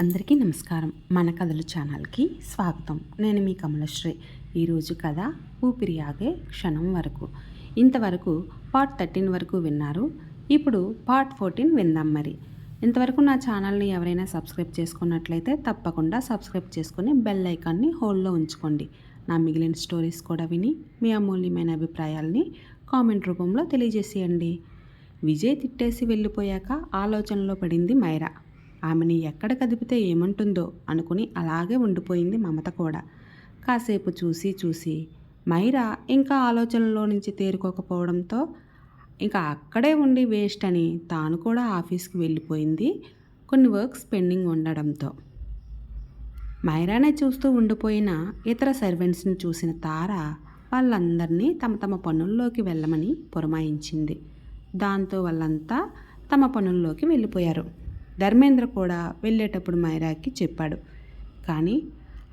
అందరికీ నమస్కారం. మన కథలు ఛానల్కి స్వాగతం. నేను మీ కమలశ్రీ. ఈరోజు కథ ఊపిరి ఆగే క్షణం వరకు. ఇంతవరకు పార్ట్ థర్టీన్ వరకు విన్నారు. ఇప్పుడు పార్ట్ ఫోర్టీన్ విందాం మరి. ఇంతవరకు నా ఛానల్ని ఎవరైనా సబ్స్క్రైబ్ చేసుకున్నట్లయితే తప్పకుండా సబ్స్క్రైబ్ చేసుకుని బెల్ ఐకాన్ని హోల్డ్లో ఉంచుకోండి. నా మిగిలిన స్టోరీస్ కూడా విని మీ అమూల్యమైన అభిప్రాయాల్ని కామెంట్ రూపంలో తెలియజేసేయండి. విజయ్ తిట్టేసి వెళ్ళిపోయాక ఆలోచనలో పడింది మైరా. ఆమెని ఎక్కడ కదిపితే ఏమంటుందో అనుకుని అలాగే ఉండిపోయింది మమత కూడా. కాసేపు చూసి చూసి మైరా ఇంకా ఆలోచనలో నుంచి తేరుకోకపోవడంతో ఇంకా అక్కడే ఉండి వేస్ట్ అని తాను కూడా ఆఫీస్కి వెళ్ళిపోయింది కొన్ని వర్క్స్ పెండింగ్ ఉండడంతో. మైరానే చూస్తూ ఉండిపోయిన ఇతర సర్వెంట్స్ని చూసిన తార వాళ్ళందరినీ తమ తమ పనుల్లోకి వెళ్ళమని పురమాయించింది. దాంతో వాళ్ళంతా తమ పనుల్లోకి వెళ్ళిపోయారు. ధర్మేంద్ర కూడా వెళ్ళేటప్పుడు మైరాకి చెప్పాడు. కానీ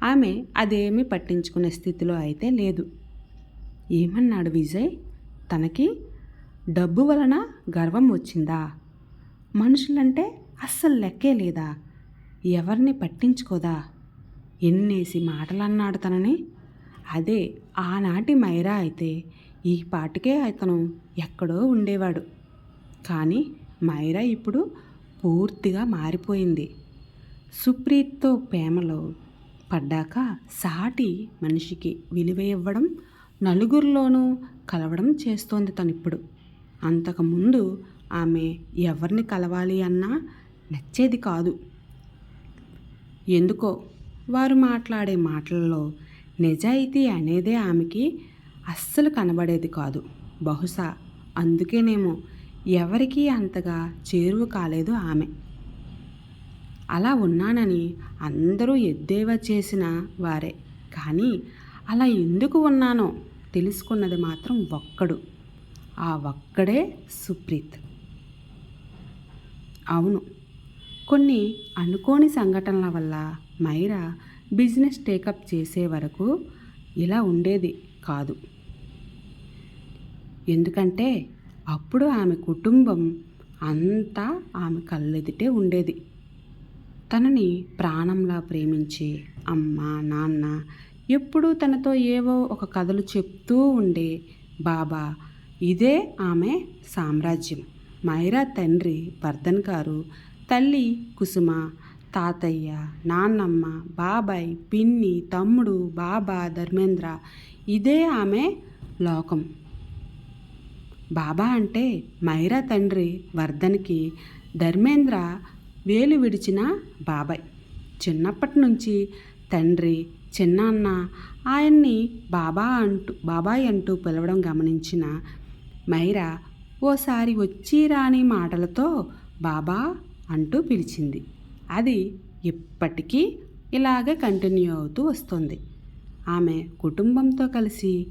ఆమె అదేమీ పట్టించుకునే స్థితిలో అయితే లేదు. ఏమన్నాడు విజయ్? తనకి డబ్బు వలన గర్వం వచ్చిందా? మనుషులంటే అస్సలు లెక్కే లేదా? ఎవరిని పట్టించుకోదా? ఎన్నేసి మాటలన్నాడు తనని? అదే ఆనాటి మైరా అయితే ఈ పాటికే అతను ఎక్కడో ఉండేవాడు. కానీ మైరా ఇప్పుడు పూర్తిగా మారిపోయింది. సుప్రీత్తో ప్రేమలో పడ్డాక సాటి మనిషికి విలువ ఇవ్వడం నలుగురిలోనూ కలవడం చేస్తోంది తనిప్పుడు. అంతకుముందు ఆమె ఎవరిని కలవాలి అన్నా నచ్చేది కాదు. ఎందుకో వారు మాట్లాడే మాటలలో నిజాయితీ అనేదే ఆమెకి అస్సలు కనబడేది కాదు. బహుశా అందుకేనేమో ఎవరికీ అంతగా చేరువ కాలేదు ఆమె. అలా ఉన్నానని అందరూ ఎద్దేవా చేసిన వారే. కానీ అలా ఎందుకు ఉన్నానో తెలుసుకున్నది మాత్రం ఒక్కడు. ఆ ఒక్కడే సుప్రీత్. అవును. కొన్ని అనుకోని సంఘటనల వల్ల మైరా బిజినెస్ టేకప్ చేసే వరకు ఇలా ఉండేది కాదు. ఎందుకంటే అప్పుడు ఆమె కుటుంబం అంతా ఆమె కళ్ళెదిటే ఉండేది. తనని ప్రాణంలా ప్రేమించే అమ్మ నాన్న ఎప్పుడూ తనతో ఏవో ఒక కథలు చెప్తూ ఉండే బాబా. ఇదే ఆమె సామ్రాజ్యం. మైరా తండ్రి వర్ధన్ గారు తల్లి కుసుమ తాతయ్య నాన్నమ్మ బాబాయ్ పిన్ని తమ్ముడు బాబా ధర్మేంద్ర ఇదే ఆమె లోకం. బాబా అంటే మైరా తండ్రి వర్ధన్కి ధర్మేంద్ర వేలు విడిచిన బాబాయ్. చిన్నప్పటి నుంచి తండ్రి చిన్నాన్న ఆయన్ని బాబా అంటూ బాబాయ్ అంటూ పిలవడం గమనించిన మైరా ఓసారి వచ్చి రాని మాటలతో బాబా అంటూ పిలిచింది. అది ఇప్పటికీ ఇలాగే కంటిన్యూ అవుతూ వస్తుంది. ఆమె కుటుంబంతో కలిసి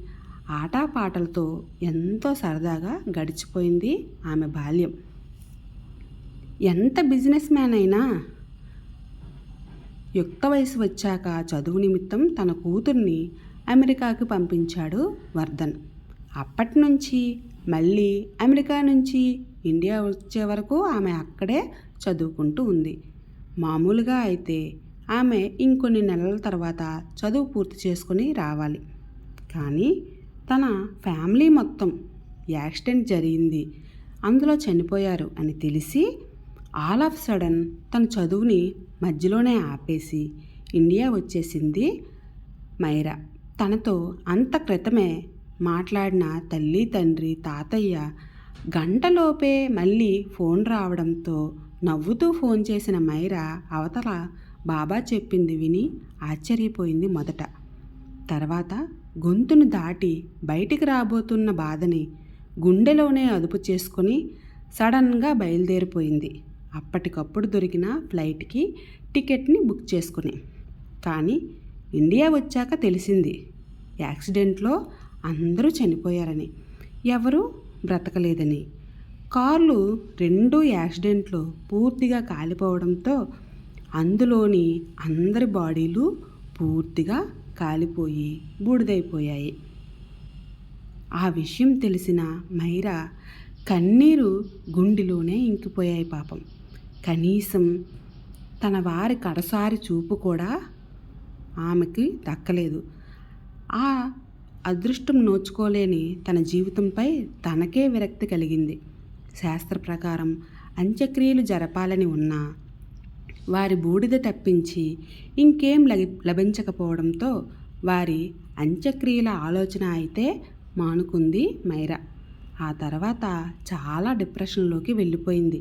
ఆటపాటలతో ఎంతో సరదాగా గడిచిపోయింది ఆమె బాల్యం. ఎంత బిజినెస్ మ్యాన్ అయినా యుక్త వయసు వచ్చాక చదువు నిమిత్తం తన కూతుర్ని అమెరికాకు పంపించాడు వర్ధన్. అప్పటి నుంచి మళ్ళీ అమెరికా నుంచి ఇండియా వచ్చే వరకు ఆమె అక్కడే చదువుకుంటూ ఉంది. మామూలుగా అయితే ఆమె ఇంకొన్ని నెలల తర్వాత చదువు పూర్తి చేసుకుని రావాలి. కానీ తన ఫ్యామిలీ మొత్తం యాక్సిడెంట్ జరిగింది. అందులో చనిపోయారు అని తెలిసి ఆల్ ఆఫ్ సడన్ తన చదువుని మధ్యలోనే ఆపేసి ఇండియా వచ్చేసింది మైరా. తనతో అంత క్రితమే మాట్లాడిన తల్లి తండ్రి తాతయ్య గంటలోపే మళ్ళీ ఫోన్ రావడంతో నవ్వుతూ ఫోన్ చేసిన మైరా అవతల బాబా చెప్పింది విని ఆశ్చర్యపోయింది మొదట. తర్వాత గొంతును దాటి బయటికి రాబోతున్న బాధని గుండెలోనే అదుపు చేసుకొని సడన్గా బయలుదేరిపోయింది. అప్పటికప్పుడు దొరికిన ఫ్లైట్కి టికెట్ని బుక్ చేసుకుని. కానీ ఇండియా వచ్చాక తెలిసింది యాక్సిడెంట్లో అందరూ చనిపోయారని. ఎవరు బ్రతకలేదని. కార్లు రెండు యాక్సిడెంట్లో పూర్తిగా కాలిపోవడంతో అందులోని అందరి బాడీలు పూర్తిగా కాలిపోయి బూడిదైపోయాయి. ఆ విషయం తెలిసిన మైరా కన్నీరు గుండెలోనే ఇంకిపోయాయి పాపం. కనీసం తన వారి కడసారి చూపు కూడా ఆమెకి దక్కలేదు. ఆ అదృష్టం నోచుకోలేని తన జీవితంపై తనకే విరక్తి కలిగింది. శాస్త్ర ప్రకారం అంత్యక్రియలు జరపాలని ఉన్నా వారి బూడిద తప్పించి ఇంకేం లభించకపోవడంతో వారి అంత్యక్రియల ఆలోచన అయితే మానుకుంది మైరా. ఆ తర్వాత చాలా డిప్రెషన్లోకి వెళ్ళిపోయింది.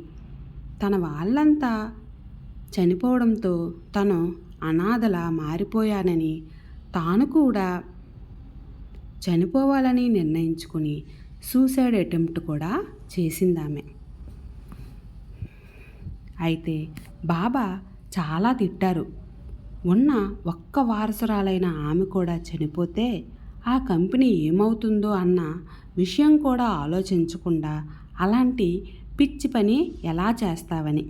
తన వాళ్ళంతా చనిపోవడంతో తను అనాథలా మారిపోయానని తాను కూడా చనిపోవాలని నిర్ణయించుకుని సూసైడ్ అటెంప్ట్ కూడా చేసిందామె. అయితే బాబా చాలా తిట్టారు. ఉన్న ఒక్క వారసురాలైన ఆమె కూడా చనిపోతే ఆ కంపెనీ ఏమవుతుందో అన్న విషయం కూడా ఆలోచించకుండా అలాంటి పిచ్చి పని ఎలా చేస్తావని.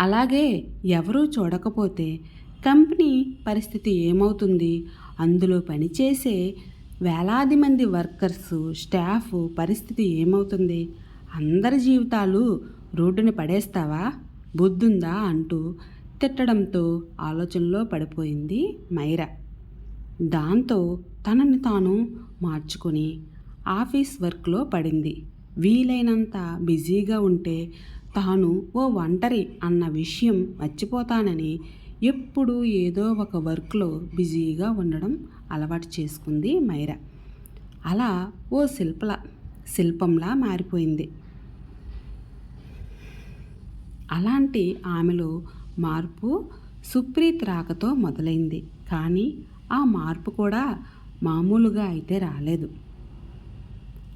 అలాగే ఎవరూ చూడకపోతే కంపెనీ పరిస్థితి ఏమవుతుంది? అందులో పనిచేసే వేలాది మంది వర్కర్స్ స్టాఫ్ పరిస్థితి ఏమవుతుంది? అందరి జీవితాలు రోడ్డుని పడేస్తావా? బుద్ధుందా అంటూ తిట్టడంతో ఆలోచనలో పడిపోయింది మైరా. దాంతో తనని తాను మార్చుకొని ఆఫీస్ వర్క్లో పడింది. వీలైనంత బిజీగా ఉంటే తాను ఓ ఒంటరి అన్న విషయం మర్చిపోతానని ఎప్పుడూ ఏదో ఒక వర్క్లో బిజీగా ఉండడం అలవాటు చేసుకుంది మైరా. అలా ఓ శిల్పల శిల్పంలా మారిపోయింది. అలాంటి ఆమెలో మార్పు సుప్రీత్ రాకతో మొదలైంది. కానీ ఆ మార్పు కూడా మామూలుగా అయితే రాలేదు.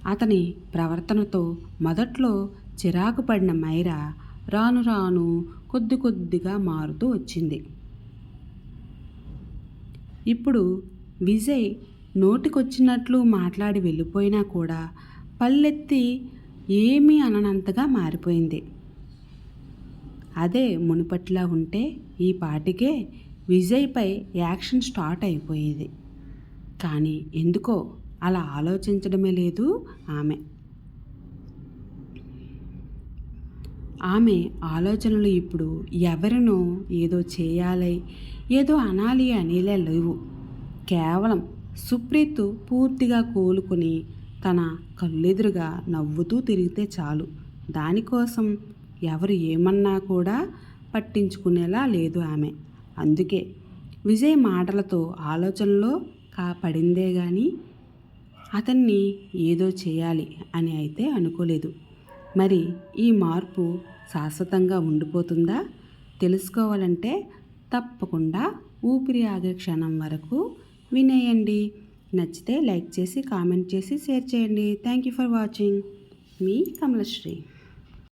అతని ప్రవర్తనతో మొదట్లో చిరాకు పడిన మైరా రాను రాను కొద్ది కొద్దిగా మారుతూ వచ్చింది. ఇప్పుడు విజయ్ నోటికొచ్చినట్లు మాట్లాడి వెళ్ళిపోయినా కూడా పల్లెత్తి ఏమీ అననంతగా మారిపోయింది. అదే మునుపట్లా ఉంటే ఈ పాటికే విజయ్పై యాక్షన్ స్టార్ట్ అయిపోయేది. కానీ ఎందుకో అలా ఆలోచించడమే లేదు ఆమె. ఆమె ఆలోచనలు ఇప్పుడు ఎవరినో ఏదో చేయాలి ఏదో అనాలి అనేలే లేవు. కేవలం సుప్రీత్ పూర్తిగా కోలుకొని తన కళ్ళెదురుగా నవ్వుతూ తిరిగితే చాలు. దానికోసం ఎవరు ఏమన్నా కూడా పట్టించుకునేలా లేదు ఆమె. అందుకే విజయ్ మాటలతో ఆలోచనలో కా పడిందే కానీ అతన్ని ఏదో చేయాలి అని అయితే అనుకోలేదు. మరి ఈ మార్పు శాశ్వతంగా ఉండిపోతుందా? తెలుసుకోవాలంటే తప్పకుండా ఊపిరి ఆగే క్షణం వరకు వినేయండి. నచ్చితే లైక్ చేసి కామెంట్ చేసి షేర్ చేయండి. Thank you for watching. Me కమలశ్రీ.